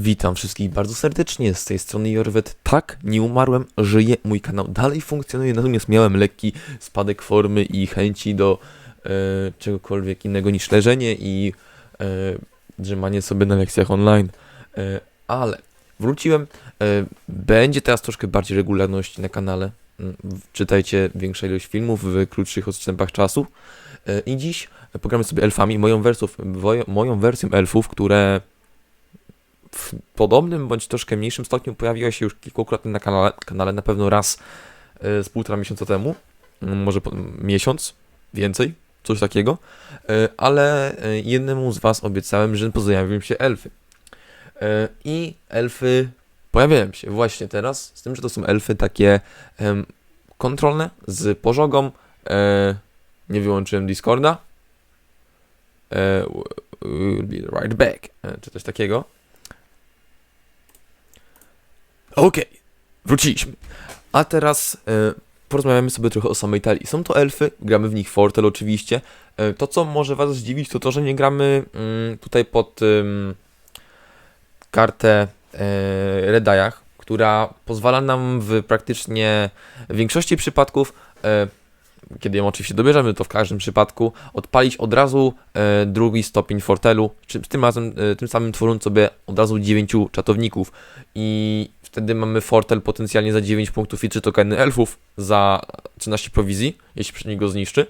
Witam wszystkich bardzo serdecznie, z tej strony Jorwet. Tak, nie umarłem, żyje, mój kanał dalej funkcjonuje, natomiast miałem lekki spadek formy i chęci do e, czegokolwiek innego niż leżenie i e, drzemanie sobie na lekcjach online. E, ale wróciłem, e, będzie teraz troszkę bardziej regularności na kanale. Mm, Czytajcie większa ilość filmów w krótszych odstępach czasu. E, I dziś pogramy sobie elfami, moją, wersów, moją wersją elfów, które w podobnym bądź troszkę mniejszym stopniu pojawiła się już kilkukrotnie na kanale, kanale na pewno raz e, z półtora miesiąca temu, może miesiąc, więcej, coś takiego, E, ale e, jednemu z Was obiecałem, że pojawią się elfy. E, I elfy pojawiają się właśnie teraz, z tym, że to są elfy takie kontrolne, z pożogą, e, nie wyłączyłem Discorda, e, we'll be right back, e, czy coś takiego. Okej, wróciliśmy. A teraz e, porozmawiamy sobie trochę o samej talii. Są to elfy, gramy w nich Fortel oczywiście. E, to, co może Was zdziwić, to to, że nie gramy mm, tutaj pod kartę e, Redajach, która pozwala nam w praktycznie większości przypadków, e, kiedy ją oczywiście dobierzemy, to w każdym przypadku, odpalić od razu e, drugi stopień Fortelu, czy tym razem, e, tym samym tworząc sobie od razu 9 czatowników i wtedy mamy Fortel potencjalnie za 9 punktów i 3 tokeny elfów za 13 prowizji, jeśli przeciwnik go zniszczy,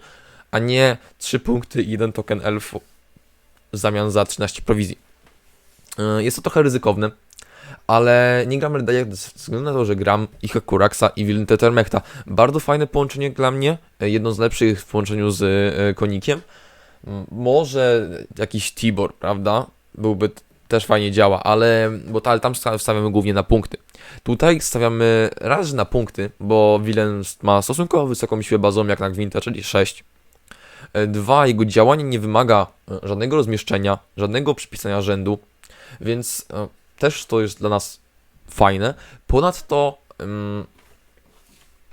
a nie 3 punkty i 1 token elfu w zamian za 13 prowizji. E, Jest to trochę ryzykowne, ale nie gram Redaya ze względu na to, że gram ich Kuraxa i Wiln Tetermechta. Bardzo fajne połączenie dla mnie, e, jedno z lepszych w połączeniu z e, Konikiem. Może jakiś Tibor, prawda? Byłby też fajnie działa, ale bo ta, tam sta- stawiamy głównie na punkty. Tutaj stawiamy raz, na punkty, bo Wilen ma stosunkowo wysoką siłę bazową jak na Gwinta, czyli 6. E, Dwa, jego działanie nie wymaga e, żadnego rozmieszczenia, żadnego przypisania rzędu, więc e, też to jest dla nas fajne. Ponadto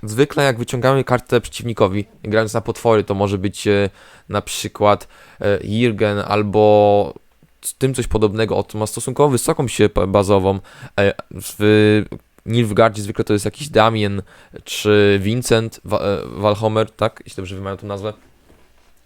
zwykle jak wyciągamy kartę przeciwnikowi, grając na potwory, to może być na przykład Jirgen albo tym coś podobnego, o ma stosunkowo wysoką siłę bazową. E, w Nilfgaardzie zwykle to jest jakiś Damien czy Vincent Wa- e, tak? Jeśli dobrze wymawiam tę nazwę.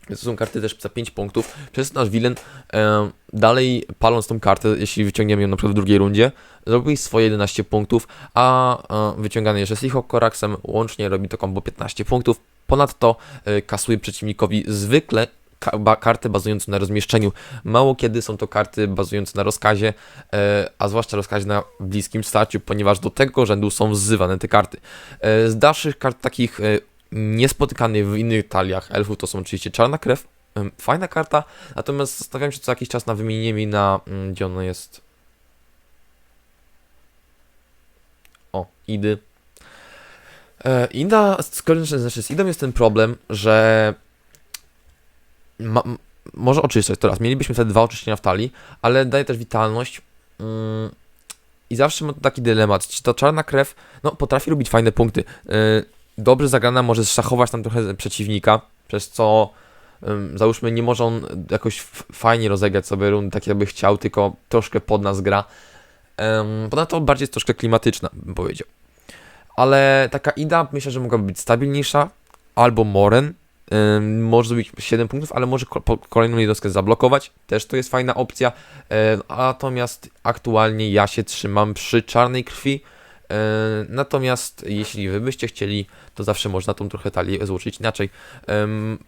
To są karty też za 5 punktów. Przez nasz Wilen e, dalej paląc tą kartę, jeśli wyciągniemy ją na przykład w drugiej rundzie, zrobi swoje 11 punktów, a e, wyciągany jeszcze z Licho Koraxem łącznie robi to combo 15 punktów. Ponadto e, kasuje przeciwnikowi zwykle ka- ba- kartę bazującą na rozmieszczeniu. Mało kiedy są to karty bazujące na rozkazie, e, a zwłaszcza rozkazie na bliskim starciu, ponieważ do tego rzędu są wzywane te karty. E, z dalszych kart takich e, niespotykanych w innych taliach elfów to są oczywiście Czarna Krew, em, fajna karta, natomiast zastanawiam się co jakiś czas na wymienienie mi na, mm, gdzie ona jest, o, Idy. E, Ida, kolei, znaczy z Idą jest ten problem, że ma, może oczyszczać to raz, mielibyśmy wtedy dwa oczyszczenia w talii, ale daje też witalność mm, i zawsze mam taki dylemat, czy ta czarna krew, no potrafi robić fajne punkty, e, dobrze zagrana może zszachować tam trochę przeciwnika, przez co załóżmy nie może on jakoś fajnie rozegrać sobie rundy tak jakby chciał, tylko troszkę pod nas gra. Ponadto bardziej jest troszkę klimatyczna, bym powiedział. Ale taka Ida myślę, że mogłaby być stabilniejsza, albo Moren. Może zrobić 7 punktów, ale może kolejną jednostkę zablokować. Też to jest fajna opcja. Natomiast aktualnie ja się trzymam przy czarnej krwi. Natomiast jeśli wy byście chcieli, to zawsze można tą trochę talię złożyć inaczej. Em,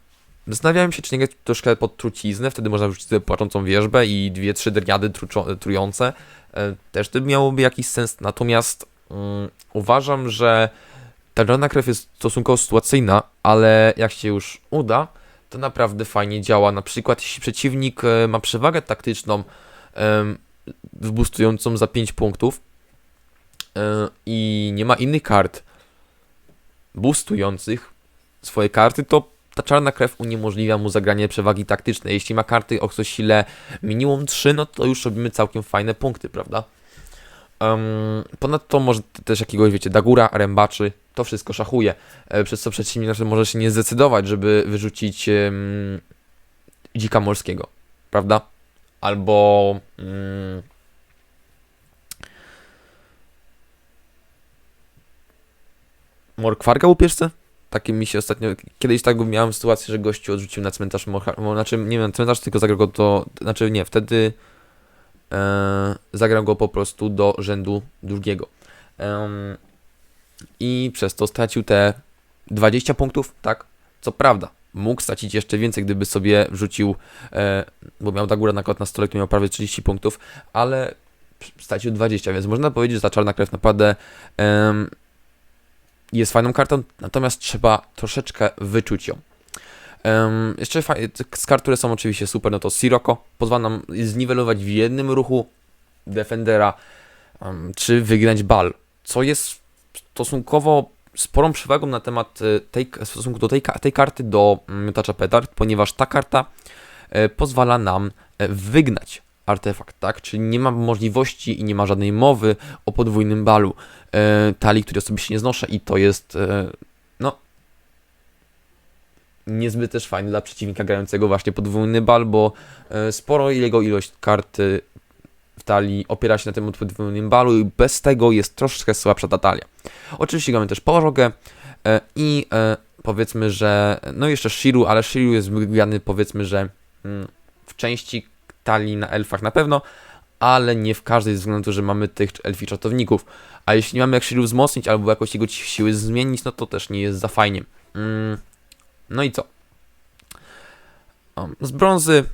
Zastanawiałem się, czy nie troszkę pod truciznę, wtedy można wrzucić sobie płaczącą wierzbę i dwie, trzy truczo- trujące. Też to miałoby jakiś sens, natomiast mm, uważam, że ta czarna krew jest stosunkowo sytuacyjna, ale jak się już uda, to naprawdę fajnie działa. Na przykład jeśli przeciwnik e, ma przewagę taktyczną wbustującą za 5 punktów, e, i nie ma innych kart boostujących swoje karty, to ta czarna krew uniemożliwia mu zagranie przewagi taktycznej. Jeśli ma karty o sile minimum 3, no to już robimy całkiem fajne punkty, prawda? Um, ponadto może też jakiegoś, wiecie, Dagura, Rębaczy, to wszystko szachuje, e, przez co przeciwnik na może się nie zdecydować, żeby wyrzucić um, dzika morskiego, prawda? Albo... Um, Morkwarga łupieżce? Takim mi się ostatnio. Kiedyś tak miałem sytuację, że gościu odrzucił na cmentarz. Morha, znaczy, nie wiem, cmentarz, tylko zagrał go to. Znaczy, nie, wtedy zagrał go po prostu do rzędu drugiego. I przez to stracił te 20 punktów, tak? Co prawda, mógł stracić jeszcze więcej, gdyby sobie wrzucił, e, bo miał tak górę na kod na stole, który miał prawie 30 punktów, ale stracił 20, więc można powiedzieć, że ta czarna krew naprawdę jest fajną kartą, natomiast trzeba troszeczkę wyczuć ją. Em, jeszcze z kart, które są oczywiście super, no to Sirocco pozwala nam zniwelować w jednym ruchu Defendera, em, czy wygrać bal, co jest stosunkowo sporą przewagą na temat e, tej, w stosunku do tej, tej karty do mm, Miotacza Petard, ponieważ ta karta e, pozwala nam e, wygnać artefakt, tak? Czyli nie ma możliwości i nie ma żadnej mowy o podwójnym balu e, talii, który osobiście nie znoszę i to jest e, niezbyt też fajny dla przeciwnika grającego właśnie podwójny bal, bo e, sporo jego ilość kart e, w talii opiera się na tym podwójnym balu i bez tego jest troszkę słabsza ta talia. Oczywiście mamy też Pożogę e, i powiedzmy, że no jeszcze Shiru, ale Shiru jest grany powiedzmy, że mm, w części talii na elfach na pewno, ale nie w każdej ze względu że mamy tych elfi czatowników. A jeśli mamy jak Shiru wzmocnić albo jakoś jego siły zmienić, no to też nie jest za fajnie. Mm, no i co? Um, z brązy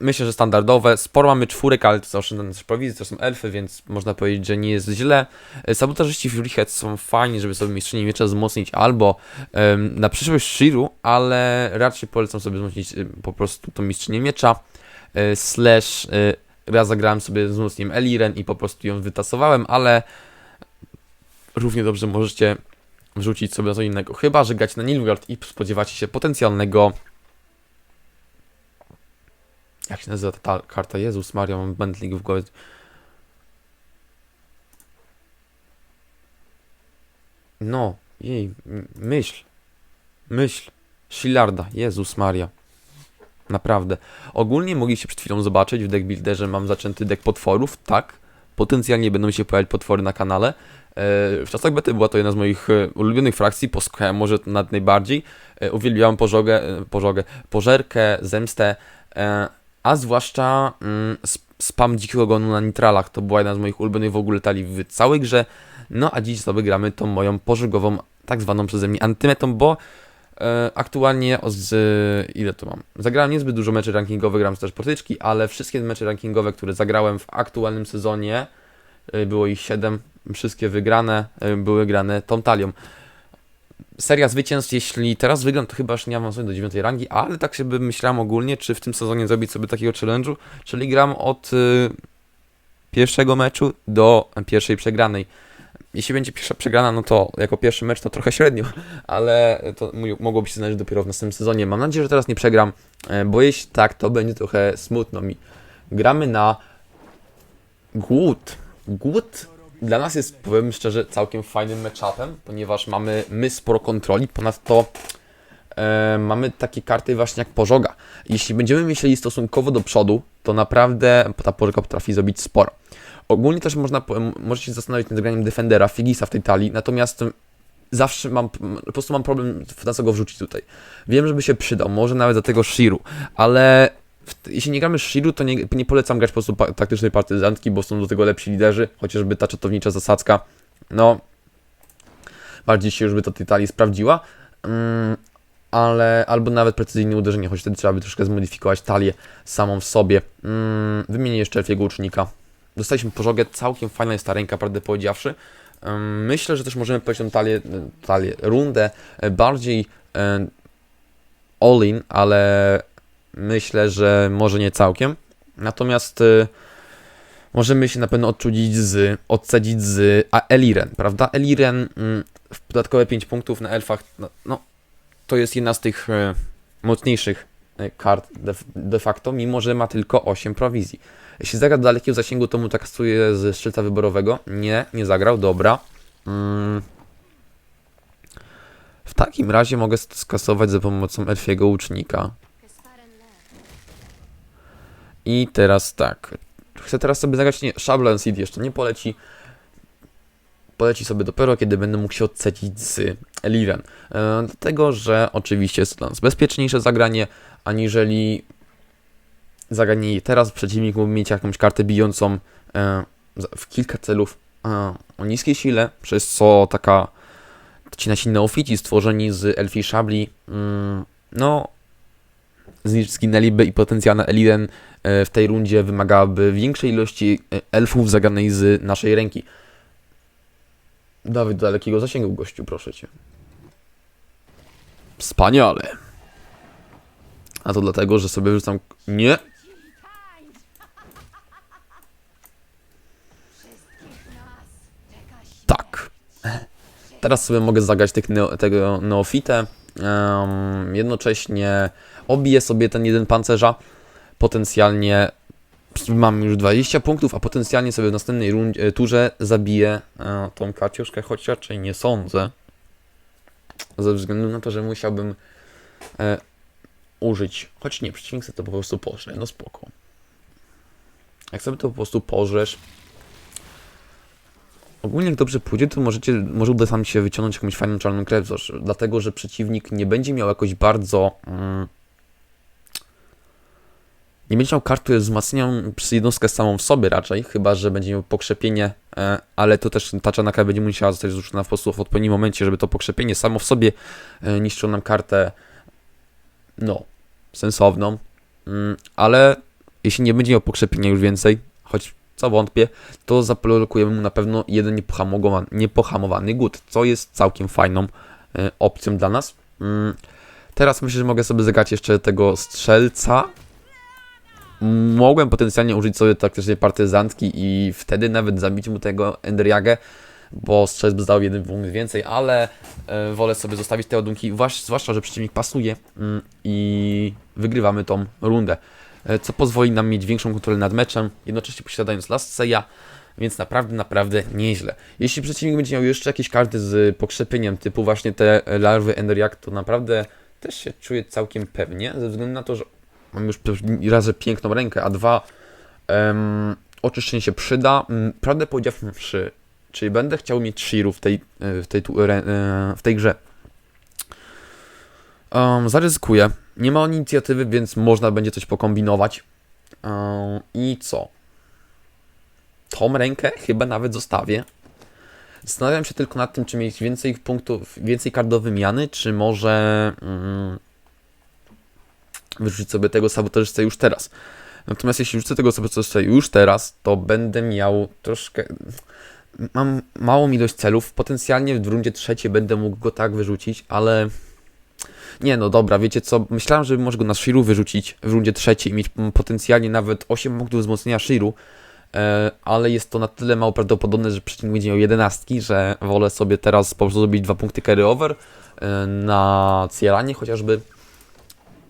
myślę, że standardowe. Sporo mamy czwórek, ale to są oszczędne też to są elfy, więc można powiedzieć, że nie jest źle. E, Sabotażyści Fury są fajni, żeby sobie mistrzynię miecza wzmocnić albo em, na przyszłość Shiru, ale raczej polecam sobie wzmocnić po prostu tą mistrzynię miecza. E, slash e, raz zagrałem sobie z wzmocnieniem Eliren i po prostu ją wytasowałem, ale równie dobrze możecie wrzucić sobie na co innego. Chyba, że grać na Nilfgaard i spodziewacie się potencjalnego jak się nazywa ta, ta karta? Jezus Maria, mam bendling w głowie. No, jej, myśl. Myśl. Shilarda, Jezus Maria. Naprawdę. Ogólnie mogliście przed chwilą zobaczyć w deckbuilderze mam zaczęty deck potworów, tak. Potencjalnie będą się pojawiać potwory na kanale. E, W czasach bety była to jedna z moich e, ulubionych frakcji, posłuchałem może nawet najbardziej. E, Uwielbiałem pożogę, pożogę, pożerkę, zemstę, a zwłaszcza mm, sp- spam dzikiego gonu na nitralach. To była jedna z moich ulubionych w ogóle talii w całej grze. No a dziś sobie gramy tą moją pożogową, tak zwaną przeze mnie antymetą, bo aktualnie o z ile to mam? Zagrałem niezbyt dużo meczy rankingowych, gram też potyczki, ale wszystkie mecze rankingowe, które zagrałem w aktualnym sezonie, e, było ich 7, wszystkie wygrane, e, były grane tą talią. Seria zwycięstw, jeśli teraz wygram, to chyba już nie awansuję do 9 rangi, ale tak sobie myślałem ogólnie, czy w tym sezonie zrobić sobie takiego challenge'u, czyli gram od pierwszego meczu do pierwszej przegranej. Jeśli będzie pierwsza przegrana, no to jako pierwszy mecz to trochę średnio, ale to mogłoby się znaleźć dopiero w następnym sezonie. Mam nadzieję, że teraz nie przegram, e, bo jeśli tak, to będzie trochę smutno mi. Gramy na głód. Głód dla nas jest, powiem szczerze, całkiem fajnym matchupem, ponieważ mamy my sporo kontroli, ponadto e, mamy takie karty właśnie jak pożoga. Jeśli będziemy myśleli stosunkowo do przodu, to naprawdę ta pożoga potrafi zrobić sporo. Ogólnie też można, możecie się zastanowić nad graniem Defendera, Figisa w tej talii, natomiast zawsze mam, po prostu mam problem na co go wrzucić tutaj. Wiem, żeby się przydał, może nawet za tego Shiru, ale jeśli nie gramy Shiru, to nie, nie polecam grać po prostu pa, taktycznej partyzantki, bo są do tego lepsi liderzy, chociażby ta czatownicza zasadzka, no bardziej się już by to tej talii sprawdziła. Mm, ale albo nawet precyzyjne uderzenie, choć wtedy trzeba by troszkę zmodyfikować talię samą w sobie. Mm, wymienię jeszcze elfiego ucznika. Dostaliśmy pożogę, całkiem fajna jest ta ręka, prawdę powiedziawszy. Myślę, że też możemy powiedzieć tą talię, talię rundę e, bardziej e, all-in, ale myślę, że może nie całkiem. Natomiast e, możemy się na pewno odczudzić z, odcedzić z a Eliren, prawda? Eliren, mm, w dodatkowe 5 punktów na elfach, no, no to jest jedna z tych mocniejszych kart de, de facto, mimo że ma tylko 8 prowizji. Jeśli zagra do dalekiego zasięgu, to mu tak kasuje ze szczyta wyborowego. Nie, nie zagrał, dobra. Mm. W takim razie mogę skasować za pomocą elfiego łucznika. I teraz tak. Chcę teraz sobie zagrać, nie, Shovel Seed jeszcze nie poleci. poleci sobie dopiero, kiedy będę mógł się odcedzić z Eliren. E, dlatego, że oczywiście jest to dla nas bezpieczniejsze zagranie, aniżeli zagranie teraz przeciwnik mógł mieć jakąś kartę bijącą e, w kilka celów e, o niskiej sile, przez co taka ci nasi neofici stworzeni z elfii szabli, mm, no zginęliby i potencjalna Eliren e, w tej rundzie wymagałaby większej ilości e, elfów zagranej z naszej ręki. Dawid do dalekiego zasięgu, gościu, proszę cię. Wspaniale. A to dlatego, że sobie wrzucam... Nie! Tak. Teraz sobie mogę zagrać tych neo, tego neofitę. em, jednocześnie obiję sobie ten jeden pancerza. Potencjalnie mam już 20 punktów, a potencjalnie sobie w następnej rundzie, turze zabiję e, tą Katiuszkę, choć raczej nie sądzę. Ze względu na to, że musiałbym e, użyć, choć nie, przeciwnik sobie to po prostu pożre, no spoko. Jak sobie to po prostu pożresz, ogólnie jak dobrze pójdzie, to możecie, może uda wam się wyciągnąć jakąś fajną czarną krew, dlatego, że przeciwnik nie będzie miał jakoś bardzo... Mm, nie będzie miał karty wzmacniania przez jednostkę samą w sobie raczej, chyba że będzie miał pokrzepienie, e, ale to też ta czarna krew będzie musiała zostać zrzucona po prostu w odpowiednim momencie, żeby to pokrzepienie samo w sobie e, niszczyło nam kartę, no, sensowną, mm, ale jeśli nie będzie miał pokrzepienia już więcej, choć co wątpię, to zablokujemy mu na pewno jeden niepohamowany, niepohamowany głód, co jest całkiem fajną e, opcją dla nas. Mm, Teraz myślę, że mogę sobie zagrać jeszcze tego strzelca, mogłem potencjalnie użyć sobie taktycznie partyzantki i wtedy nawet zabić mu tego Endriagę, bo strzelec by zdał jeden punkt więcej, ale e, wolę sobie zostawić te ładunki, zwłasz- zwłaszcza, że przeciwnik pasuje mm, i wygrywamy tą rundę, co pozwoli nam mieć większą kontrolę nad meczem, jednocześnie posiadając Last Seya, więc naprawdę, naprawdę nieźle. Jeśli przeciwnik będzie miał jeszcze jakieś karty z pokrzepieniem, typu właśnie te larwy Endriag, to naprawdę też się czuję całkiem pewnie, ze względu na to, że mam już raz, piękną rękę, a dwa um, oczyszczenie się przyda. Mm, Prawdę powiedziawszy, czyli będę chciał mieć Shiru w tej, e, w tej, e, w tej grze. Um, zaryzykuję. Nie ma inicjatywy, więc można będzie coś pokombinować. Um, I co? Tą rękę chyba nawet zostawię. Zastanawiam się tylko nad tym, czy mieć więcej punktów, więcej kart do wymiany, czy może mm, wyrzucić sobie tego sabotażystę już teraz. Natomiast jeśli rzucę tego sabotażystę już teraz, to będę miał troszkę... Mam małą ilość celów, potencjalnie w rundzie trzeciej będę mógł go tak wyrzucić, ale... Nie no dobra, wiecie co, myślałem, że może go na Shiru wyrzucić w rundzie trzeciej i mieć potencjalnie nawet 8 punktów wzmocnienia Shiru, e, ale jest to na tyle mało prawdopodobne, że przeciwnik będzie miał 11, że wolę sobie teraz po prostu zrobić dwa punkty carry over e, na Cieranie chociażby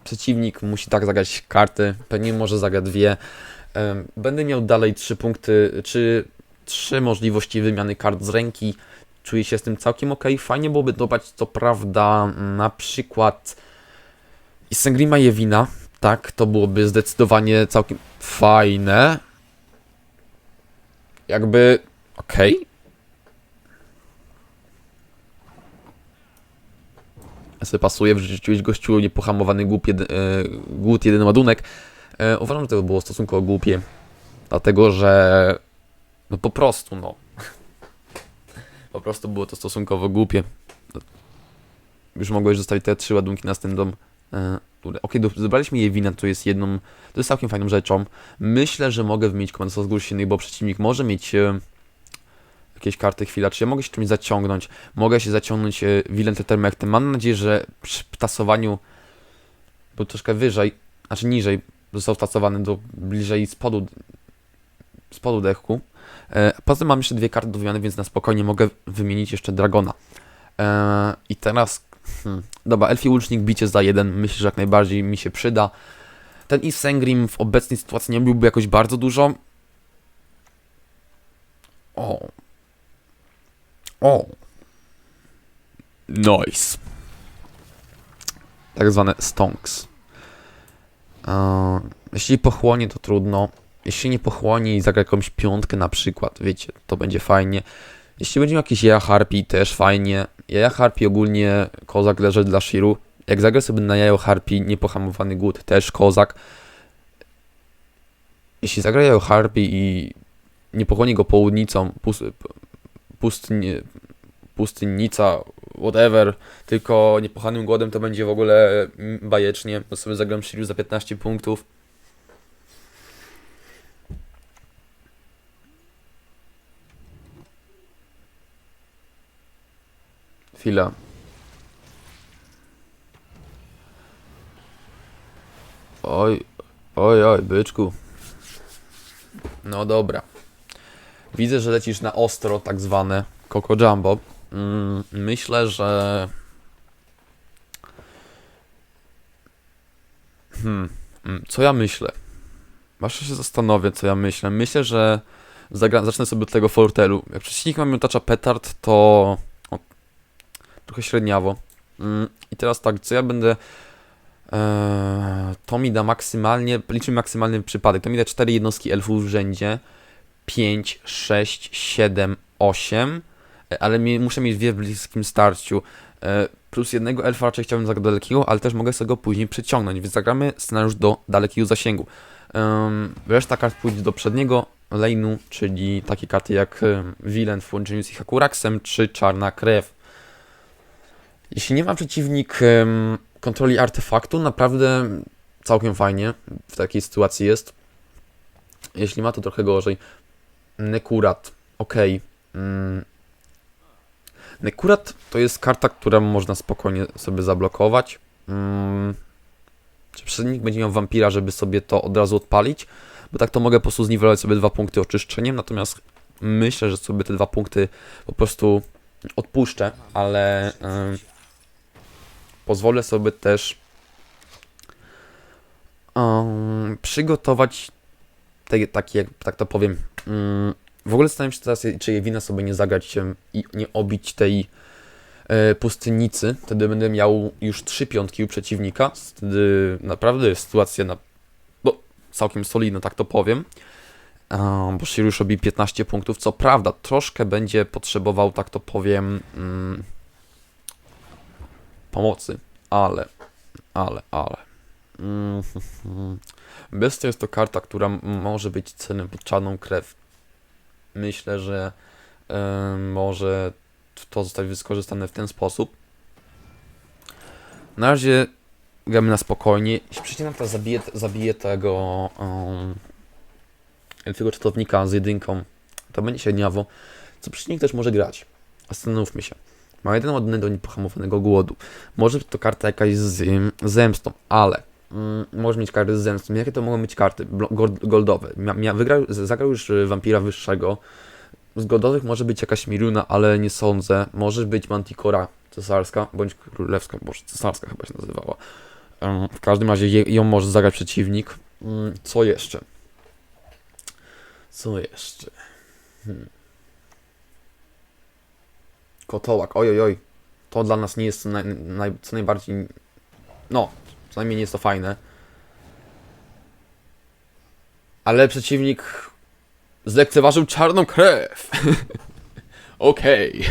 przeciwnik musi tak zagrać karty, pewnie może zagrać dwie. Em, Będę miał dalej trzy punkty, czy trzy możliwości wymiany kart z ręki. Czuję się z tym całkiem ok. Fajnie byłoby dodać, co prawda, na przykład Isengrima Jewina. Tak, to byłoby zdecydowanie całkiem fajne. Jakby, okej. Ja sobie pasuje w rzeczywistość gościu niepohamowany głup jedy, e, głód, jeden ładunek. E, uważam, że to było stosunkowo głupie. Dlatego, że no po prostu, no. Po prostu było to stosunkowo głupie. Już mogłeś zostawić te trzy ładunki na następną e, turę. Okej, okay, zebraliśmy je winę, to jest jedną, to jest całkiem fajną rzeczą. Myślę, że mogę wymienić komentarz z góry silnej, bo przeciwnik może mieć e, jakieś karty chwila, czy ja mogę się czymś zaciągnąć, mogę się zaciągnąć e, Willem Tetermechtem. Mam nadzieję, że przy tasowaniu był troszkę wyżej, znaczy niżej, został tasowany do bliżej spodu, spodu dechu. E, poza tym mam jeszcze dwie karty do wymiany, więc na spokojnie mogę wymienić jeszcze Dragona. E, I teraz, hmm, dobra, Elfi Łucznik bicie za jeden, myślę, że jak najbardziej mi się przyda. Ten Isengrim w obecnej sytuacji nie byłby jakoś bardzo dużo. O, o. Nice. Tak zwane stonks. Eee, jeśli pochłonie, to trudno. Jeśli nie pochłonie i zagra jakąś piątkę na przykład, wiecie, to będzie fajnie. Jeśli będzie jakiś jaja harpi, też fajnie. Jaja harpi ogólnie kozak leży dla Shiru. Jak zagra sobie na jajo harpi, niepohamowany głód, też kozak. Jeśli zagra jajo harpi i nie pochłonie go południcą, pust, pustnie, pustynnica, whatever, tylko niepochanym głodem, to będzie w ogóle bajecznie. To sobie zagram Shiru za 15 punktów. Chwila. Oj, oj, oj, byczku. No dobra. Widzę, że lecisz na ostro, tak zwane Coco Jumbo. Mm, myślę, że. Hmm, mm, co ja myślę? Właśnie się zastanowię, co ja myślę. Myślę, że zagra- zacznę sobie od tego Fortelu. Jak przeciwnik ma miotacza petard, to trochę średniawo. Mm, I teraz tak, co ja będę. Eee, to mi da maksymalnie, liczymy maksymalny przypadek. To mi da 4 jednostki elfów w rzędzie. 5, 6, 7, 8. e, Ale mi, muszę mieć dwie w bliskim starciu. E, plus jednego elfa raczej chciałbym zagrać dalekiego, ale też mogę sobie go później przyciągnąć, więc zagramy scenariusz do dalekiego zasięgu. Reszta kart pójdzie do przedniego lane'u, czyli takie karty jak Wilen w połączeniu z Hakuraxem, czy Czarna Krew. Jeśli nie ma przeciwnik kontroli artefaktu, naprawdę całkiem fajnie w takiej sytuacji jest. Jeśli ma to trochę gorzej. Nekurat, ok. Mm. Nekurat to jest karta, którą można spokojnie sobie zablokować. Mm. Czy przeciwnik będzie miał wampira, żeby sobie to od razu odpalić? Bo tak to mogę po prostu zniwelować sobie dwa punkty oczyszczeniem, natomiast myślę, że sobie te dwa punkty po prostu odpuszczę, ale pozwolę sobie też em, przygotować te, takie, tak to powiem. mm, w ogóle zastanawiam się teraz, czy Jewina sobie nie zagrać em, i nie obić tej e, pustynicy. Wtedy będę miał już trzy piątki u przeciwnika. Wtedy naprawdę jest sytuacja na, no, całkiem solidna, tak to powiem. Um, bo się już robi 15 punktów. Co prawda, troszkę będzie potrzebował, tak to powiem, mm, pomocy, ale, ale, ale. Mm, Bestia jest to karta, która może być cenem pod czarną krew. Myślę, że może to zostać wykorzystane w ten sposób. Na razie gramy na spokojnie. Jeśli przeciwnik teraz zabije, zabije tego um, elfiego czatownika z jedynką, to będzie średniawo, co przeciwnik też może grać. Zastanówmy się. Ma jeden ładunek do niepohamowanego głodu. Może to karta jakaś z zemstą, ale mm, może mieć karty z zemstą. Jakie to mogą być karty? Goldowe. Mia, wygrał, zagrał już y, wampira wyższego. Z goldowych może być jakaś Miruna, ale nie sądzę. Może być Manticora cesarska, bądź królewska, boże, cesarska chyba się nazywała. W każdym razie ją może zagrać przeciwnik. Ym, Co jeszcze? Co jeszcze? Hmm. Kotołak, oj, oj. To dla nas nie jest co, naj, naj, co najbardziej. No, co najmniej nie jest to fajne. Ale przeciwnik zlekceważył czarną krew. Okej.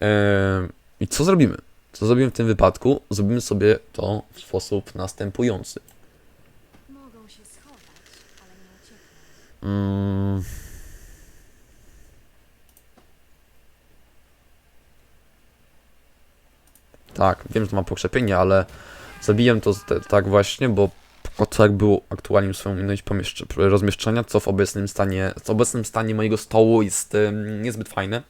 Em, I co zrobimy? Co zrobimy w tym wypadku? Zrobimy sobie to w sposób następujący. Mogą się schować, ale nie uciekną. Mm. Tak, wiem, że to ma pokrzepienie, ale zabiję to tak właśnie, bo tak było aktualnie swoją pomieszcz- rozmieszczenia, co w obecnym stanie, w obecnym stanie mojego stołu jest niezbyt fajne.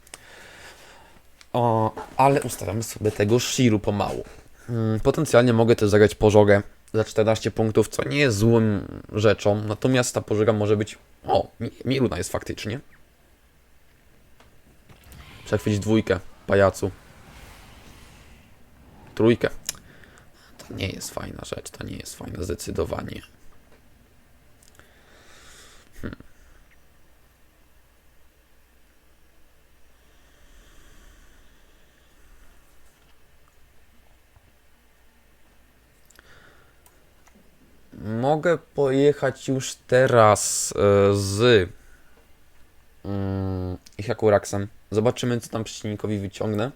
O, ale ustawiamy sobie tego Shiru pomału. Mm, Potencjalnie mogę też zagrać pożogę za 14 punktów, co nie jest złą rzeczą, natomiast ta pożoga może być... O, Mi- Miruna jest faktycznie. Przechwycić dwójkę, pajacu. Trójkę. To nie jest fajna rzecz, to nie jest fajne zdecydowanie. Hmm. Mogę pojechać już teraz e, z. Mm, ich Akuraksem. Zobaczymy, co tam przeciwnikowi wyciągnę.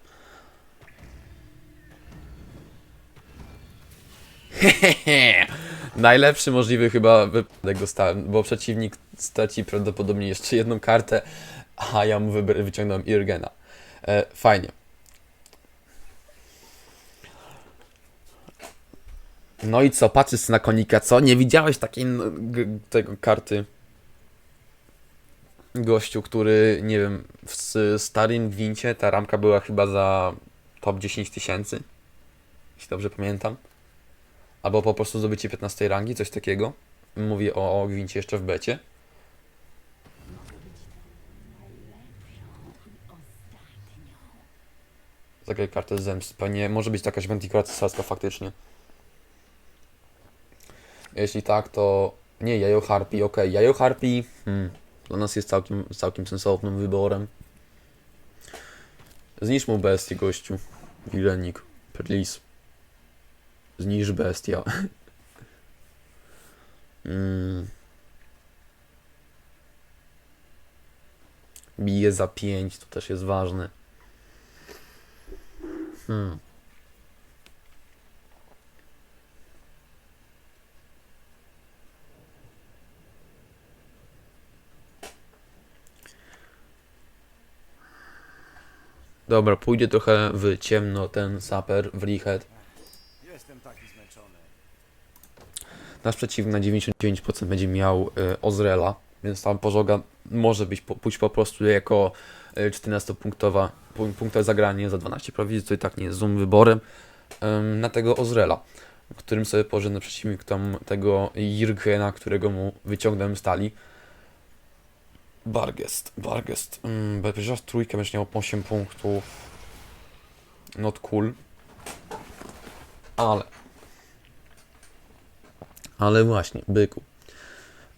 Najlepszy możliwy chyba wypadek dostałem, bo przeciwnik straci prawdopodobnie jeszcze jedną kartę, a ja mu wyciągnąłem Irgena. E, fajnie. No i co, patrzysz na konika, co? Nie widziałeś takiej tego karty? Gościu, który, nie wiem, w starym gwincie ta ramka była chyba za top 10 tysięcy, jeśli dobrze pamiętam. Albo po prostu zdobycie 15 rangi, coś takiego. Mówię o, o gwincie jeszcze w becie. Zagraj kartę zemsty. Pewnie może być to jakaś cesarska faktycznie. Jeśli tak, to nie Jajo Harpy, okej. Jajo Harpy hmm, dla nas jest całkiem, całkiem sensownym wyborem. Zniszcz mu bestię, gościu. Wilenik. Please. Zniszcz bestia. mm. Bije za 5, to też jest ważne. Hmm. Dobra, pójdzie trochę w ciemno ten saper w Lihet. Nasz przeciwnik na 99% będzie miał y, Ozrela, więc tam pożoga może być pójść po prostu jako y, 14-punktowa pu- punktowe zagranie za 12 prowizji, co i tak nie jest złym wyborem na tego Ozrela, którym sobie pożynę przeciwnik tam tego Jirgena, którego mu wyciągnąłem stali. Bargest, Bargest, mm, raz trójkę będzie miał 8 punktów. Not cool. Ale ale właśnie, byku.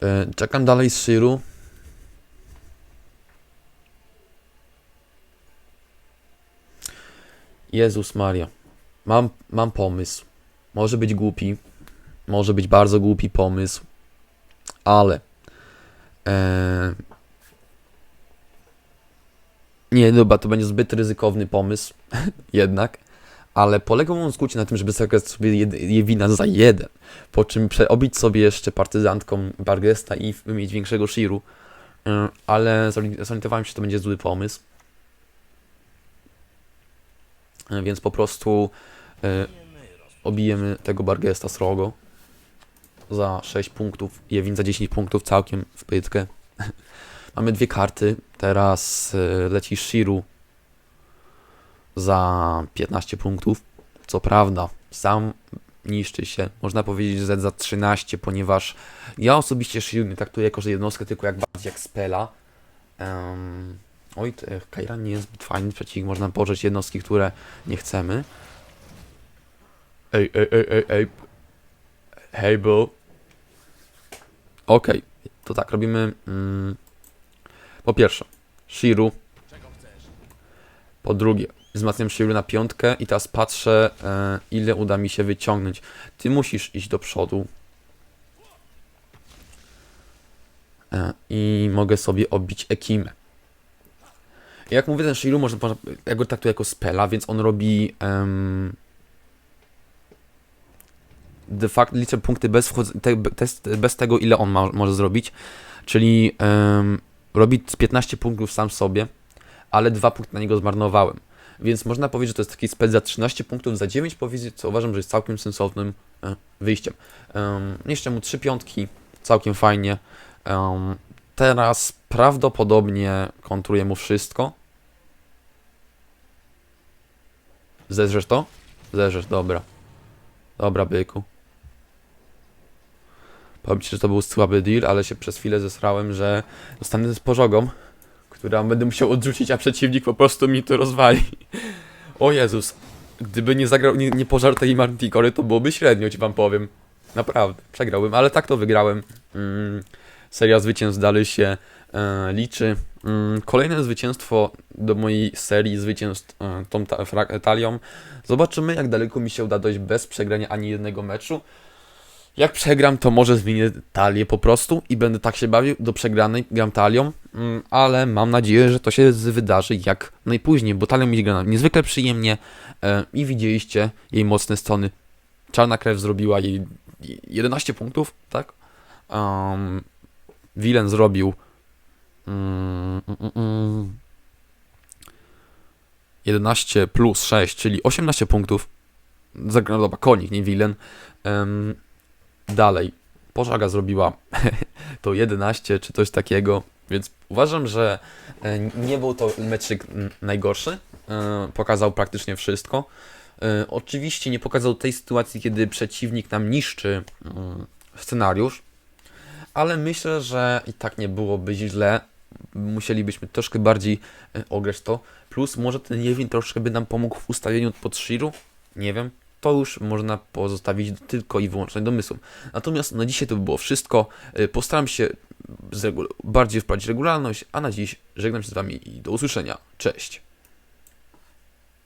E, Czekam dalej z Shiru. Jezus Maria. Mam, mam pomysł. Może być głupi. Może być bardzo głupi pomysł. Ale. E... Nie, dobra, to będzie zbyt ryzykowny pomysł. Jednak. Ale polegał on w skrócie na tym, żeby zagrać sobie jed- Jewina za jeden po czym przeobić sobie jeszcze partyzantką Bargesta i mieć większego Shiru. Y, Ale zori- zorientowałem się, że to będzie zły pomysł. Y, Więc po prostu y, obijemy tego Bargesta srogo za 6 punktów, Jewin za 10 punktów całkiem w pytkę. Mamy dwie karty, teraz leci Shiru za 15 punktów. Co prawda, sam niszczy się. Można powiedzieć, że za 13, ponieważ ja osobiście Shield nie traktuję jako że jednostkę, tylko jak bardziej jak spela. Um, oj, te- Kaira nie jest zbyt fajny przeciwnik, można położyć jednostki, które nie chcemy. Ej, ej, ej, ej, ej. Hej, bro. Okej, to tak, robimy... Mm, po pierwsze, Shiru. Po drugie, wzmacniam Shiru na piątkę i teraz patrzę, e, ile uda mi się wyciągnąć. Ty musisz iść do przodu. E, I mogę sobie obić Ekimę. Jak mówię, ten Shiru można, można ja go traktuję jako spela, więc on robi em, de facto liczę punkty bez, te, bez tego, ile on ma, może zrobić. Czyli em, robi 15 punktów sam sobie, ale dwa punkty na niego zmarnowałem. Więc można powiedzieć, że to jest taki spec za 13 punktów, za 9 powizji, co uważam, że jest całkiem sensownym e, wyjściem. Jeszcze mu 3 piątki, całkiem fajnie. Teraz prawdopodobnie kontruję mu wszystko. Zeżresz to? Zeżresz, dobra. Dobra, byku. Powiem Ci, że to był słaby deal, ale się przez chwilę zesrałem, że zostanę z pożogą, która będę musiał odrzucić, a przeciwnik po prostu mi to rozwali. O Jezus. Gdyby nie zagrał, nie, nie pożarł tej Manticory, to byłoby średnio, ci wam powiem. Naprawdę, przegrałbym, ale tak to wygrałem. Mm, seria zwycięstw dalej się e, liczy. Mm, kolejne zwycięstwo do mojej serii zwycięstw e, tą ta, talią. Zobaczymy, jak daleko mi się uda dojść bez przegrania ani jednego meczu. Jak przegram, to może zmienię talię po prostu i będę tak się bawił do przegranej, gram talią, mm, ale mam nadzieję, że to się wydarzy jak najpóźniej, bo talią mi gra niezwykle przyjemnie e, i widzieliście jej mocne strony. Czarna krew zrobiła jej 11 punktów, tak? Um, Wilen zrobił mm, mm, mm, 11 plus 6, czyli 18 punktów. Zagra- Dobra, konik, nie Wilen. Em, dalej, Pożaga zrobiła to 11 czy coś takiego, więc uważam, że e, nie był to meczyk najgorszy. E, Pokazał praktycznie wszystko. E, Oczywiście nie pokazał tej sytuacji, kiedy przeciwnik nam niszczy scenariusz, ale myślę, że i tak nie byłoby źle. Musielibyśmy troszkę bardziej ograć to. Plus może ten Jewin troszkę by nam pomógł w ustawieniu pod Shiru. Nie wiem. To już można pozostawić tylko i wyłącznie domysłom. Natomiast na dzisiaj to by było wszystko. E, Postaram się bardziej wprowadzić regularność, a na dziś żegnam się z Wami i do usłyszenia. Cześć.